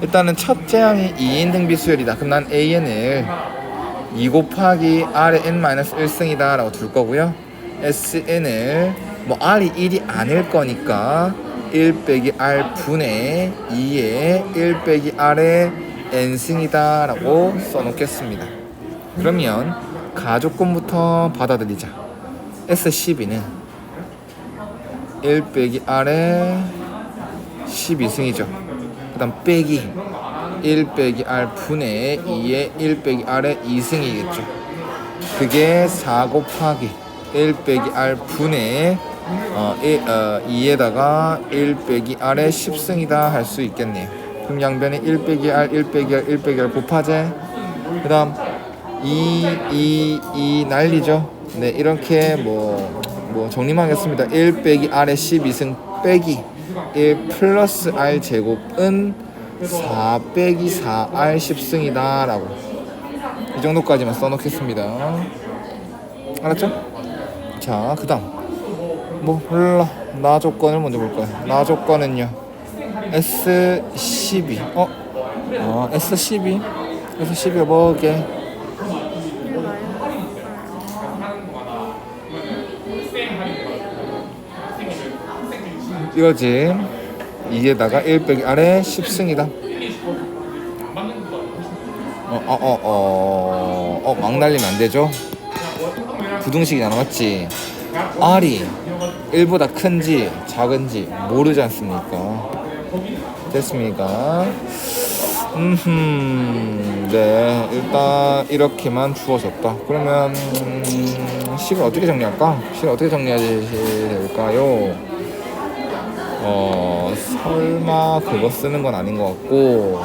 일단은 첫째 항이 2인 등비 수열이다. 그럼 난 AN을 2 곱하기 R의 N-1승이다 라고 둘 거고요. SN을 뭐 R이 1이 아닐 거니까 1 빼기 R 분의 2의 1 빼기 R의 N승이다 라고 써놓겠습니다. 그러면 가조건부터 받아들이자. S12는 1 빼기 R의 12승이죠. 그 다음 빼기 1 빼기 R 분의 2의 1 빼기 R의 2승이겠죠. 그게 4 곱하기 1 빼기 R 분의 어, 1, 어, 2에다가 1 빼기 R의 10승이다 할 수 있겠네요. 그럼 양변에 1 빼기 R, 1 빼기 R, 1 빼기 R 곱하제. 그 다음 2, 2, 2 난리죠. 네, 이렇게 뭐, 뭐 정리하겠습니다. 1 빼기 R의 12승 빼기 1 플러스 R 제곱은 4 빼기 4R 10승이다 라고 이 정도까지만 써놓겠습니다. 알았죠? 자, 그 다음 뭐 몰라 나 조건을 먼저 볼 거야. 나 조건은요 S12 어? 어 S12 S12가 뭐게? 이거지. 이에다가 1 빼기 아래 10승이다. 어, 어, 어, 어, 어, 막 날리면 안 되죠? 부등식이잖아, 맞지? R이 1보다 큰지 작은지 모르지 않습니까? 됐습니까? 음흠, 네, 일단 이렇게만 주어졌다. 그러면, 음, 식을 어떻게 정리할까? 식을 어떻게 정리해야 될까요? 어 설마 그거 쓰는 건 아닌 것 같고.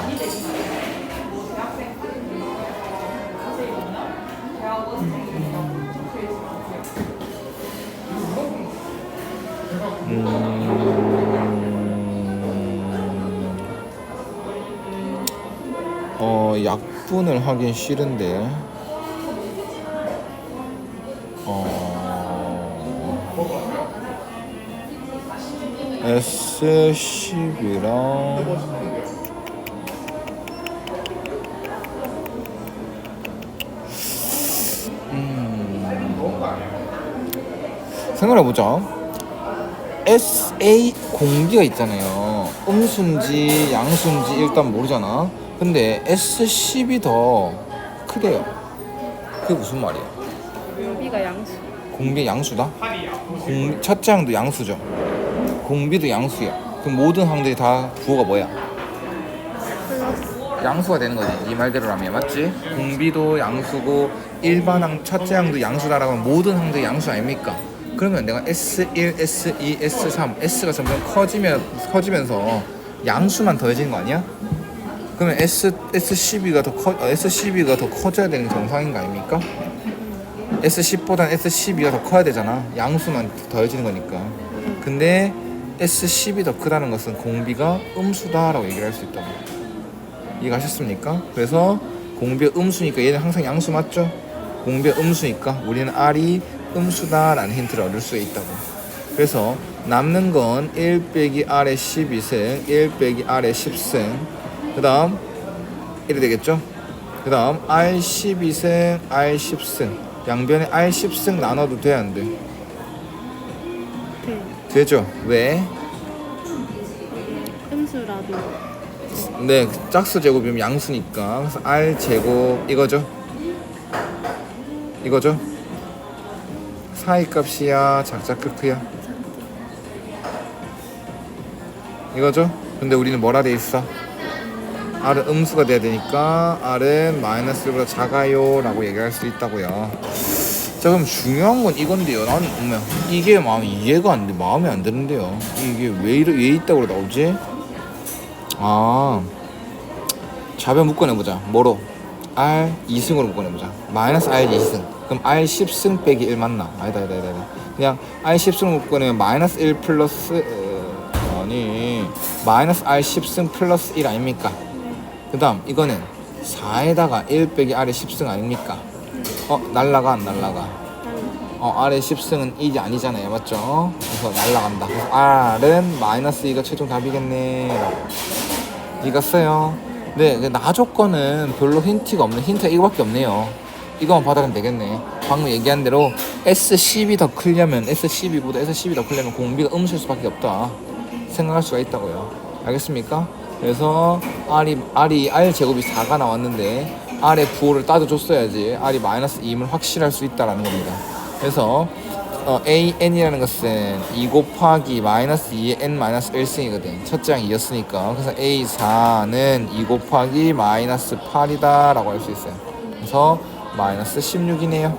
음, 어 약분을 하긴 싫은데 S10이랑 음 생각해보자 SA 공기가 있잖아요 음수인지 양수인지 일단 모르잖아 근데 S10이 더 크대요 그게 무슨 말이야 여기가 양수. 공비 양수다? 공, 첫째 항도 양수죠. 공비도 양수야. 그럼 모든 항들이 다 부호가 뭐야? 양수가 되는 거지. 이 말대로라면 맞지? 공비도 양수고 일반 항 첫째 항도 양수다라고 하면 모든 항들이 양수 아닙니까? 그러면 내가 S1, S2, S3, S가 점점 커지면 커지면서 양수만 더해지는 거 아니야? 그러면 S S12가 더 커, 어, S12가 더 커져야 되는 게 정상인 거 아닙니까? S10보단 S12가 더 커야 되잖아. 양수만 더해지는 거니까. 근데 S10이 더 크다는 것은 공비가 음수다라고 얘기를 할 수 있다고. 이해가셨습니까? 그래서 공비가 음수니까 얘는 항상 양수 맞죠? 공비가 음수니까 우리는 R이 음수다라는 힌트를 얻을 수 있다고. 그래서 남는 건 1 빼기 R의 12승, 1 빼기 R의 10승. 그 다음 이래 되겠죠? 그 다음 R 12승, R 10승. 양변에 R 10승 나눠도 돼, 안 돼? 네. 되죠? 왜? 음수라도 네, 짝수 제곱이면 양수니까. 그래서 R 제곱 이거죠? 이거죠? 사이 값이야, 작자 크크야? 이거죠? 근데 우리는 뭐라 돼 있어? R은 음수가 돼야 되니까 R은 마이너스 1보다 작아요 라고 얘기할 수 있다고요 자 그럼 중요한 건 이건데요 어머, 이게 마음이 이해가 안 돼 마음에 안 드는데요 이게 왜, 이래, 왜 있다고 나오지? 아 좌변 묶어내보자 뭐로? R 2승으로 묶어내보자 마이너스 R 2승 그럼 R 10승 빼기 1 맞나? 아니다 아니다 아니다. 그냥 R 10승으로 묶어내면 마이너스 1 플러스 어, 아니 마이너스 R 10승 플러스 1 아닙니까? 그 다음 이거는 4에다가 1 빼기 R의 10승 아닙니까? 어 날라가 안 날라가? 어 R의 10승은 1이 아니잖아요 맞죠? 그래서 날라간다 그래서 R은 마이너스 2가 최종 답이겠네 라고 이거 써요. 네, 그나 조건은 별로 힌트가 없네. 힌트가 이거밖에 없네요. 이거만 받아가면 되겠네. 방금 얘기한 대로 S10이 더 크려면 S12보다 S10이 더 크려면 공비가 음수일 수밖에 없다. 생각할 수가 있다고요. 알겠습니까? 그래서 R이, R이 R 제곱이 4가 나왔는데 R의 부호를 따져줬어야지 R이 마이너스 2임을 확실할 수 있다라는 겁니다. 그래서 어, AN이라는 것은 2 곱하기 마이너스 2의 N 마이너스 1승이거든. 첫째 항 2였으니까. 그래서 A4는 2 곱하기 마이너스 8이다 라고 할 수 있어요. 그래서 마이너스 16이네요.